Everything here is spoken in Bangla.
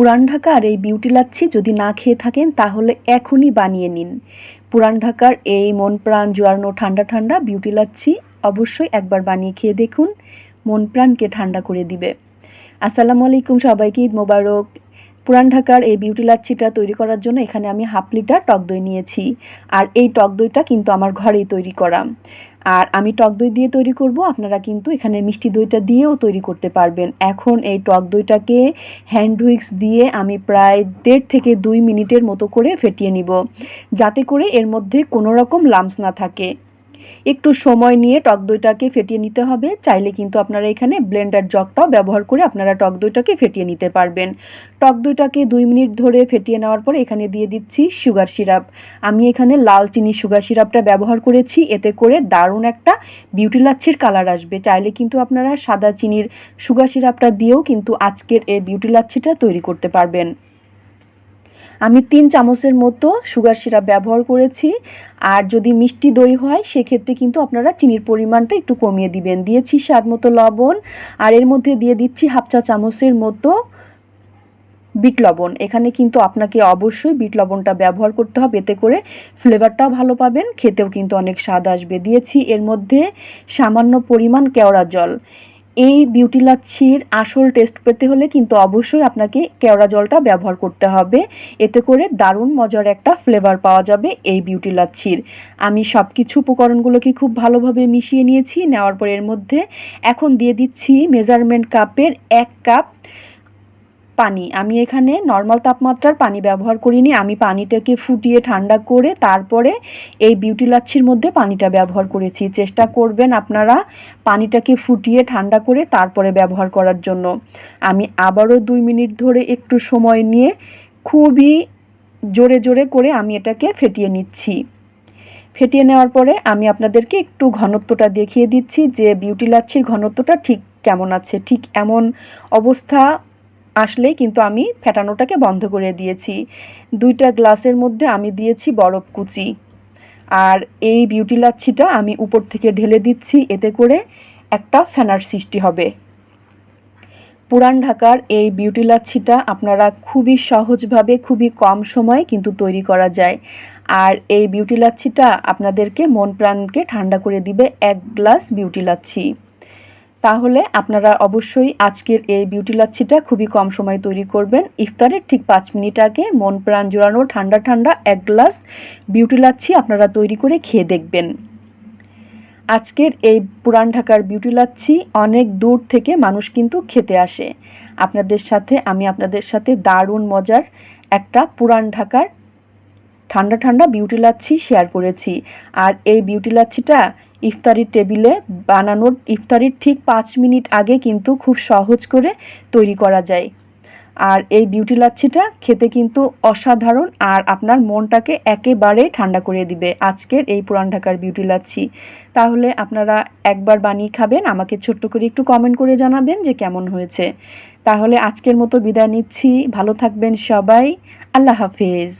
পুরান ঢাকার এই বিউটি লাচ্ছি যদি না খেয়ে থাকেন, তাহলে এখনই বানিয়ে নিন। পুরান ঢাকার এই মন প্রাণ জোয়ানো ঠান্ডা ঠান্ডা বিউটি লাচ্ছি অবশ্যই একবার বানিয়ে খেয়ে দেখুন, মন প্রাণকে ঠান্ডা করে দিবে। আসসালামু আলাইকুম সবাইকে, ঈদ মোবারক। পুরান ঢাকার এই বিউটি লাচ্ছিটা তৈরি করার জন্য এখানে আমি হাফ লিটার টক দই নিয়েছি। আর এই টক দইটা কিন্তু আমার ঘরেই তৈরি করা। আর আমি টক দই দিয়ে তৈরি করব, আপনারা কিন্তু এখানে মিষ্টি দইটা দিয়েও তৈরি করতে পারবেন। এখন এই টক দইটাকে হ্যান্ড উইক্স দিয়ে আমি প্রায় দেড় থেকে দুই মিনিটের মতো করে ফেটিয়ে নিব। যাতে করে এর মধ্যে কোনো রকম লামস না থাকে। একটু সময় নিয়ে টক দইটাকে ফেটিয়ে নিতে হবে। চাইলে কিন্তু আপনারা এখানে ব্লেন্ডার জগটাও ব্যবহার করে আপনারা টক দইটাকে ফেটিয়ে নিতে পারবেন। টক দইটাকে দুই মিনিট ধরে ফেটিয়ে নেওয়ার পরে এখানে দিয়ে দিচ্ছি সুগার সিরাপ। আমি এখানে লাল চিনি সুগার সিরাপটা ব্যবহার করেছি। এতে করে দারুণ একটা বিউটি লাচ্ছির কালার আসবে। চাইলে কিন্তু আপনারা সাদা চিনির সুগার সিরাপটা দিয়েও কিন্তু আজকের এই বিউটি লাচ্ছিটা তৈরি করতে পারবেন। আমি তিন চামচের মতো সুগার সিরাপ ব্যবহার করেছি। আর যদি মিষ্টি দই হয়, সেক্ষেত্রে কিন্তু আপনারা চিনির পরিমাণটা একটু কমিয়ে দিবেন। দিয়েছি স্বাদ মতো লবণ, আর এর মধ্যে দিয়ে দিচ্ছি হাফ চা চামচের মতো বিট লবণ। এখানে কিন্তু আপনাকে অবশ্যই বিট লবণটা ব্যবহার করতে হবে, এতে করে ফ্লেভারটাও ভালো পাবেন, খেতেও কিন্তু অনেক স্বাদ আসবে। দিয়েছি এর মধ্যে সামান্য পরিমাণ কেওড়া জল। এই বিউটি লাচ্ছির আসল টেস্ট পেতে হলে কিন্তু অবশ্যই আপনাকে কেওড়া জলটা ব্যবহার করতে হবে। এতে করে দারুণ মজার একটা ফ্লেভার পাওয়া যাবে এই বিউটি লাচ্ছির আমি সব কিছু উপকরণগুলোকে খুব ভালোভাবে মিশিয়ে নিয়েছি, নেওয়ার পর এর মধ্যে এখন দিয়ে দিচ্ছি মেজারমেন্ট কাপের এক কাপ পানি। আমি এখানে নর্মাল তাপমাত্রার পানি ব্যবহার করিনি। আমি পানিটাকে ফুটিয়ে ঠান্ডা করে তারপরে এই বিউটি লাচ্ছির মধ্যে পানিটা ব্যবহার করেছি। চেষ্টা করবেন আপনারা পানিটাকে ফুটিয়ে ঠান্ডা করে তারপরে ব্যবহার করার জন্য। আমি আবারও দুই মিনিট ধরে একটু সময় নিয়ে খুবই জোরে জোরে করে আমি এটাকে ফেটিয়ে নিচ্ছি। ফেটিয়ে নেওয়ার পরে আমি আপনাদেরকে একটু ঘনত্বটা দেখিয়ে দিচ্ছি যে বিউটি লাচ্ছির ঘনত্বটা ঠিক কেমন আছে? ঠিক এমন অবস্থা আসলেই কিন্তু আমি ফেটানোটাকে বন্ধ করে দিয়েছি। দুইটা গ্লাসের মধ্যে আমি দিয়েছি বরফ কুচি। আর এই বিউটি লাচ্ছিটা আমি উপর থেকে ঢেলে দিচ্ছি, এতে করে একটা ফ্যানার সৃষ্টি হবে। পুরান ঢাকার এই বিউটি লাচ্ছিটা আপনারা খুবই সহজভাবে, খুবই কম সময়ে কিন্তু তৈরি করা যায়। আর এই বিউটি লাচ্ছিটা আপনাদেরকে মন প্রাণকে ঠান্ডা করে দিবে এক গ্লাস বিউটি লাচ্ছি। তাহলে আপনারা অবশ্যই আজকের এই বিউটি লাচ্ছিটা খুবই কম সময় তৈরি করবেন। ইফতারের ঠিক পাঁচ মিনিট আগে মন প্রাণ জোড়ানো ঠান্ডা ঠান্ডা এক গ্লাস বিউটি লাচ্ছি আপনারা তৈরি করে খেয়ে দেখবেন। আজকের এই পুরান ঢাকার বিউটি লাচ্ছি অনেক দূর থেকে মানুষ কিন্তু খেতে আসে। আপনাদের সাথে, আমি আপনাদের সাথে দারুণ মজার একটা পুরান ঢাকার ঠান্ডা ঠান্ডা বিউটি লাচ্ছি শেয়ার করেছি। আর এই বিউটি লাচ্ছিটা ইফতারির টেবিলে বানানোর ইফতারির ঠিক পাঁচ মিনিট আগে কিন্তু খুব সহজ করে তৈরি করা যায়। আর এই বিউটি লাচ্ছিটা খেতে কিন্তু অসাধারণ আর আপনার মনটাকে একেবারে ঠান্ডা করে দিবে আজকের এই পুরান ঢাকার বিউটি লাচ্ছি। তাহলে আপনারা একবার বানিয়ে খাবেন, আমাকে ছোট্ট করে একটু কমেন্ট করে জানাবেন যে কেমন হয়েছে। তাহলে আজকের মতো বিদায় নিচ্ছি, ভালো থাকবেন সবাই, আল্লাহ হাফেজ।